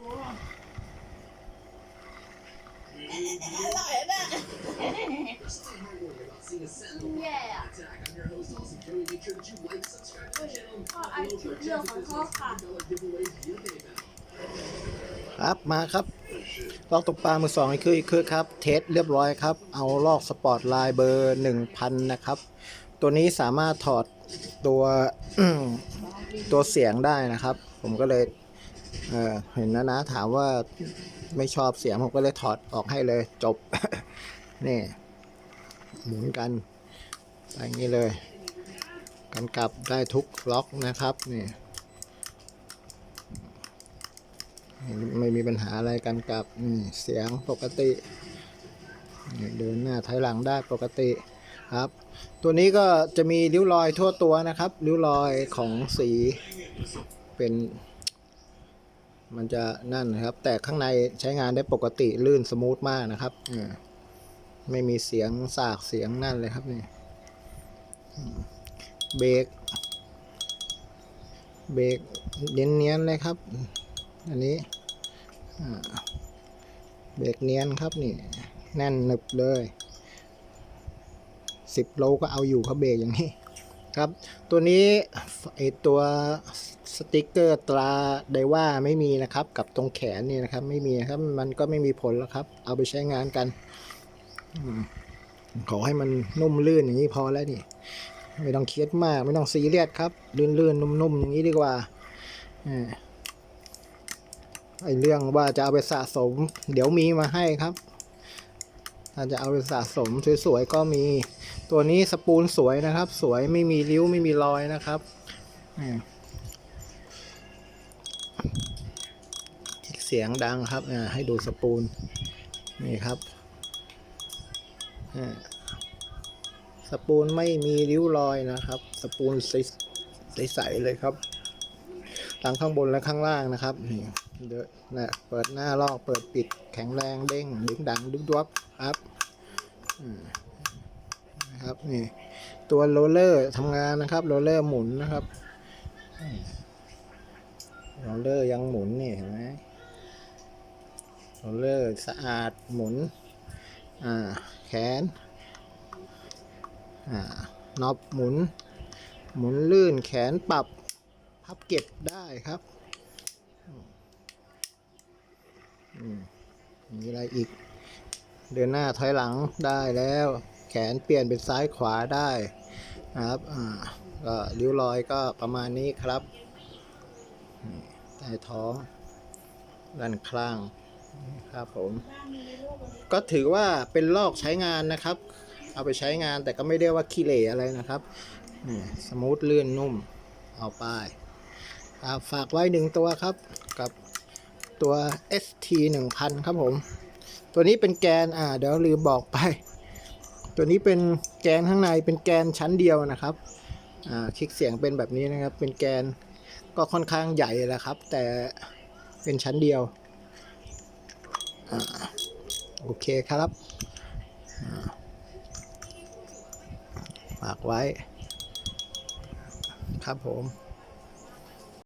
อร่อะแย่อไอคิวเรื่องของเขาค่ะครับมาครับ ลอกตกปลามือสองนี่คืออีกคือครับ เทสเรียบร้อยครับ เอาลอกสปอร์ตไลน์เบอร์ 1000 นะครับ ตัวนี้สามารถถอดตัว ตัวเสียงได้นะครับ ผมก็เลย เออเห็นนะนะ ถามว่าไม่ชอบเสียงผมก็เลยถอดออกให้เลยจบ นี่หมุนกันไปอย่างนี้เลย กันกลับได้ทุกล็อกนะครับนี่ไม่มีปัญหาอะไรกันกับนี่เสียงปกติเดินหน้าถอยหลังได้ปกติครับ ตัวนี้ก็จะมีริ้วรอยทั่วตัวนะครับ ริ้วรอยของสีเป็น มันจะนั่นนะครับ แต่ข้างในใช้งานได้ปกติลื่นสมูทมากนะครับไม่มีเสียงสากเสียงนั่นเลยครับนี่เบรกเบรกเนียนๆเลยครับ อันนี้เบรกเนียนครับนี่ แน่นหนึบเลยสิบโลก็เอาอยู่ครับเบรกอย่างนี้ ครับ ตัวนี้ไอตัวสติกเกอร์ตราไดว่าไม่มีนะครับ กับตรงแขนนี่นะครับ ไม่มีครับมันก็ไม่มีผลแล้วครับ เอาไปใช้งานกันอขอให้มันนุ่มลื่นอย่างนี้พอแล้วนี่ ไม่ต้องเครียดมาก ไม่ต้องซีเรียสครับ ลื่นๆนุ่มๆอย่างนี้ดีกว่าไอเรื่องว่าจะเอาไปสะสม เดี๋ยวมีมาให้ครับ ถ้าจะเอาไปสะสมสวยๆก็มี ตัวนี้สปูลสวยนะครับ สวยไม่มีริ้วไม่มีรอยนะครับเสียงดังครับอ่ให้ดูสปูลนี่ครับอ่สปูลไม่มีริ้วรอยนะครับ สปูลใสๆเลยครับ ทั้งข้างบนและข้างล่างนะครับนี่เดอะนะเปิดหน้าลอกเปิดปิดแข็งแรงเด้งดึงดังดึงดวบครับนะครับนี่ตัวโรลเลอร์ทำงานนะครับโรลเลอร์หมุนนะครับโรลเลอร์ยังหมุนนี่เห็นไหมโรลเลอร์สะอาดหมุนอ่าแขนอ่าน็อปหมุน หมุนลื่นแขนปรับ พับเก็บได้ครับมีอะไรอีก เดินหน้าถอยหลังได้แล้ว แขนเปลี่ยนเป็นซ้ายขวาได้นะครับก็ริ้วรอยก็ประมาณนี้ครับใต้ท้องด้านข้างครับผม ก็ถือว่าเป็นลอกใช้งานนะครับ เอาไปใช้งานแต่ก็ไม่ได้ว่าขี้เหร่อะไรนะครับนี่สมูทลื่นนุ่มเอาไป ฝากไว้หนึ่งตัวครับ กับตัว ST 1000 ครับผม ตัวนี้เป็นแกนอ่าเดี๋ยวลืมบอกไป ตัวนี้เป็นแกนข้างในเป็นแกนชั้นเดียวนะครับอ่าคลิกเสียงเป็นแบบนี้นะครับ เป็นแกนก็ค่อนข้างใหญ่แหละครับ แต่เป็นชั้นเดียวอ่าโอเคครับฝากไว้ ครับผม